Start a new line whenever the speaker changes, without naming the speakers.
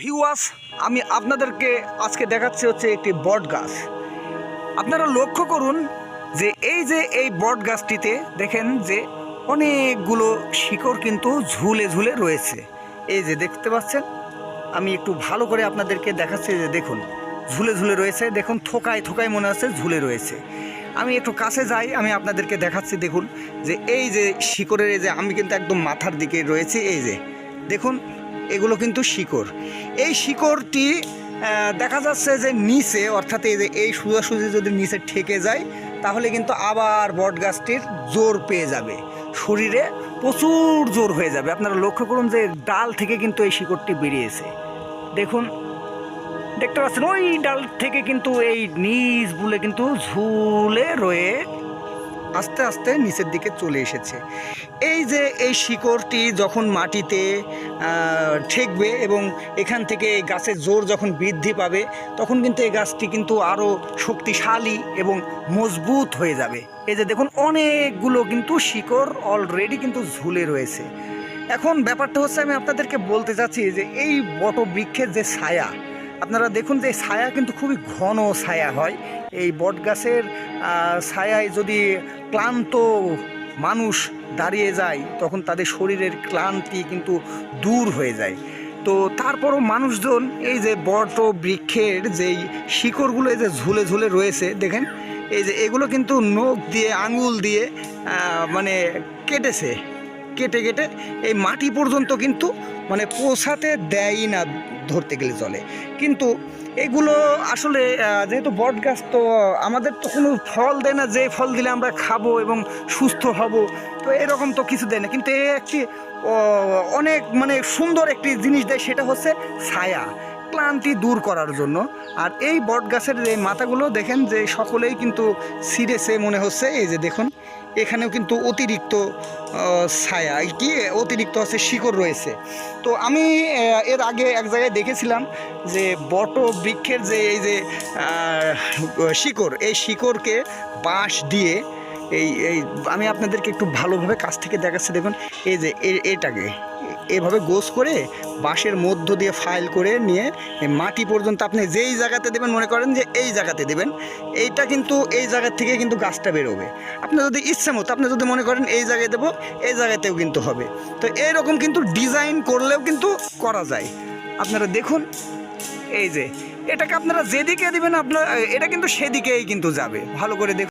Viewers, আমি আপনাদেরকে আজকে দেখাচ্ছি হচ্ছে একটি বট গাছ। আপনারা লক্ষ্য করুন যে এই যে এই বট গাছটিতে দেখেন যে অনেকগুলো শিকড় কিন্তু ঝুলে ঝুলে রয়েছে। এই যে দেখতে পাচ্ছেন? আমি একটু ভালো করে আপনাদেরকে দেখাচ্ছি যে দেখুন, ঝুলে ঝুলে রয়েছে। দেখুন, থোকায় থোকায় মনে হচ্ছে ঝুলে রয়েছে। আমি একটু কাছে যাই, আমি আপনাদেরকে দেখাচ্ছি দেখুন যে এই যে শিকড়ের এই যে আমি কিন্তু একদম মাথার দিকে রয়েছে, এই যে। দেখুন এগুলো কিন্তু শিকড়। এই শিকড়টি দেখা যাচ্ছে যে নিচে, অর্থাৎ এই যে এই সোজাসুজি যদি নিচে ঠেকে যায়, তাহলে কিন্তু আবার বট গাছটির জোর পেয়ে যাবে। শরীরে প্রচুর জোর হয়ে যাবে। আপনারা লক্ষ্য করুন যে ডাল থেকে কিন্তু এই শিকড়টি বেরিয়েছে। দেখুন, দেখতে পাচ্ছেন, ওই ডাল থেকে কিন্তু এই নিচ বুলে কিন্তু ঝুলে রয়ে আস্তে আস্তে নিচের দিকে চলে এসেছে। এই যে এই শিকড়টি যখন মাটিতে ঠেকবে এবং এখান থেকে এই গাছের জোর যখন বৃদ্ধি পাবে, তখন কিন্তু এই গাছটি কিন্তু আরও শক্তিশালী এবং মজবুত হয়ে যাবে। এই যে দেখুন, অনেকগুলো কিন্তু শিকড় অলরেডি কিন্তু ঝুলে রয়েছে। এখন ব্যাপারটা হচ্ছে আমি আপনাদেরকে বলতে চাচ্ছি যে এই বট বৃক্ষের যে ছায়া আপনারা দেখুন যে ছায়া কিন্তু খুবই ঘন ছায়া হয়। এই বট গাছের ছায়ায় যদি ক্লান্ত মানুষ দাঁড়িয়ে যায়, তখন তাদের শরীরের ক্লান্তি কিন্তু দূর হয়ে যায়। তো তারপরও মানুষজন এই যে বট বৃক্ষের যেই শিকড়গুলো যে ঝুলে ঝুলে রয়েছে, দেখেন, এই যে এগুলো কিন্তু নখ দিয়ে, আঙুল দিয়ে মানে কেটেছে। কেটে কেটে এই মাটি পর্যন্ত কিন্তু মানে পোষাতে দেয়ই না ধরতে গেলে চলে কিন্তু এগুলো আসলে যেহেতু বট গাছ, তো আমাদের তো কোনো ফল দেয় না, যে ফল দিলে আমরা খাব এবং সুস্থ হব, তো এরকম তো কিছু দেয় না। কিন্তু এ একটি অনেক মানে সুন্দর একটি জিনিস দেয়, সেটা হচ্ছে ছায়া, ক্লান্তি দূর করার জন্য। আর এই বট গাছের এই মাথাগুলো, দেখেন যে সকলেই কিন্তু সিরেছে মনে হচ্ছে, এই যে দেখুন। এখানেও কিন্তু অতিরিক্ত ছায়া। কি, অতিরিক্ত হচ্ছে শিকড় রয়েছে। তো আমি এর আগে এক জায়গায় দেখেছিলাম যে বট বৃক্ষের যে এই যে শিকড়, এই শিকড়কে বাঁশ দিয়ে এই এই, আমি আপনাদেরকে একটু ভালোভাবে কাছ থেকে দেখাচ্ছি। দেখুন, এই যে এটাকে। এভাবে গোস করে বাঁশের মধ্য দিয়ে ফাইল করে নিয়ে মাটি পর্যন্ত আপনি যেই জায়গাতে দেবেন মনে করেন যে এই জায়গাতে দেবেন। এইটা কিন্তু এই জায়গা থেকে কিন্তু গাছটা বেরোবে। আপনি যদি ইচ্ছে মতো, আপনি যদি মনে করেন এই জায়গায় দেবো, এই জায়গাতেও কিন্তু হবে। তো এইরকম কিন্তু ডিজাইন করলেও কিন্তু করা যায়। আপনারা দেখুন, এই যে, এটাকে আপনারা যেদিকে দেবেন, আপনার এটা কিন্তু সেদিকেই কিন্তু যাবে। ভালো করে দেখুন।